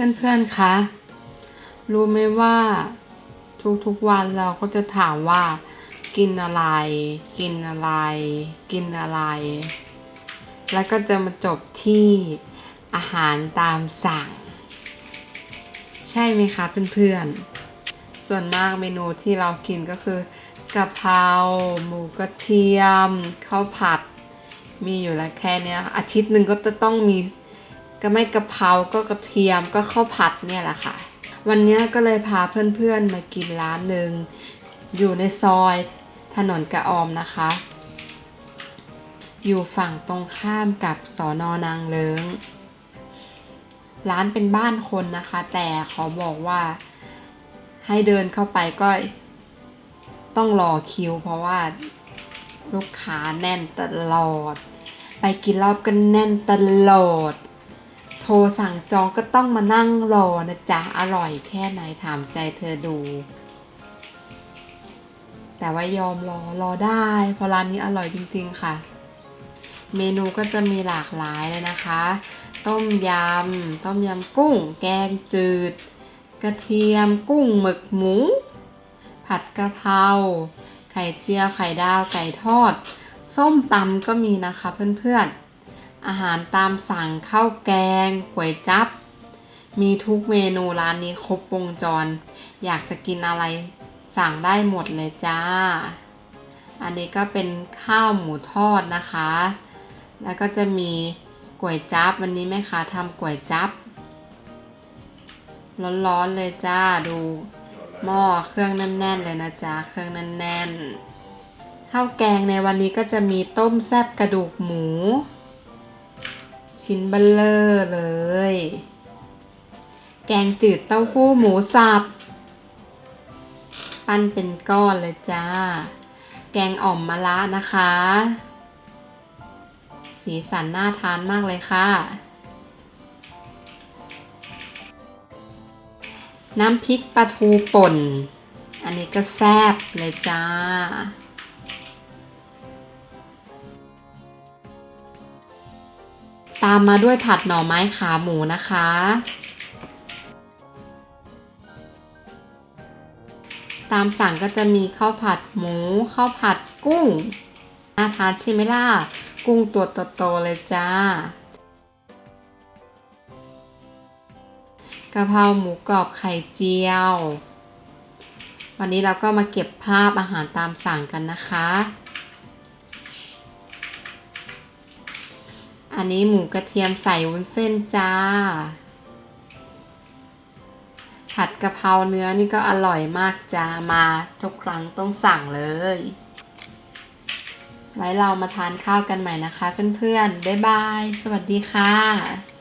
เพื่อนๆ คะ รู้ไหมว่าทุกๆวันเราก็จะถามว่า กินอะไร กินอะไร กินอะไร แล้วก็จะมาจบที่อาหารตามสั่ง ใช่ไหมคะเพื่อนๆ ส่วนมากเมนูที่เรากินก็คือกะเพราหมูกระเทียมข้าวผัด มีอยู่แล้วแค่เนี้ยอาทิตย์หนึ่งก็จะต้องมี ก็ไม่กะเพราก็กระเทียมก็ข้าวผัดเนี่ยแหละค่ะ วันนี้ก็เลยพาเพื่อนๆมากินร้านหนึ่งอยู่ในซอยถนนกระออมนะคะ อยู่ฝั่งตรงข้ามกับสอนอนางเลิงร้านเป็นบ้านคนนะคะ แต่ขอบอกว่าให้เดินเข้าไปก็ต้องรอคิว เพราะว่าลูกค้าแน่นตลอด ไปกินรอบก็แน่นตลอด ทรสั่งจองก็ต้องมานั่งรอนะจ๊ะ อร่อยแค่ไหนถามใจเธอดู แต่ว่ายอมรอรอได้ เพราะร้านนี้อร่อยจริง ๆ ค่ะ เมนูก็จะมีหลากหลายเลยนะคะ ต้มยำ ต้มยำกุ้ง แกงจืด กระเทียมกุ้งหมึกหมู ผัดกะเพราไข่เจียวไข่ดาวไก่ทอด ส้มตำก็มีนะคะเพื่อนๆ อาหารตามสั่งข้าวแกงก๋วยจั๊บมีทุกเมนูร้านนี้ครบวงจร อยากจะกินอะไรสั่งได้หมดเลยจ้า อันนี้ก็เป็นข้าวหมูทอดนะคะ แล้วก็จะมีก๋วยจั๊บวันนี้แม่ค้าทำก๋วยจั๊บร้อนๆเลยจ้าดูหม้อเครื่องแน่นๆเลยนะจ๊ะเครื่องแน่นๆข้าวแกงในวันนี้ก็จะมีต้มแซบกระดูกหมู ชิ้นเบลเลอร์เลย แกงจืดเต้าหู้หมูสับ ปั้นเป็นก้อนเลยจ้า แกงอ่อมมะระนะคะ สีสันน่าทานมากเลยค่ะ น้ำพริกปลาทูป่น อันนี้ก็แซ่บเลยจ้า ตามมาด้วยผัดหน่อไม้ขาหมูนะคะ ตามสั่งก็จะมีข้าวผัดหมูข้าวผัดกุ้งน่าทานใช่ไหมล่ะ กุ้งตัวโตๆเลยจ้ากะเพราหมูกรอบไข่เจียว วันนี้เราก็มาเก็บภาพอาหารตามสั่งกันนะคะ อันนี้หมูกระเทียมใส่วุ้นเส้นจ้า ผัดกะเพราเนื้อนี่ก็อร่อยมากจ้า มาทุกครั้งต้องสั่งเลย ไว้เรามาทานข้าวกันใหม่นะคะเพื่อนๆ บ๊ายบาย สวัสดีค่ะ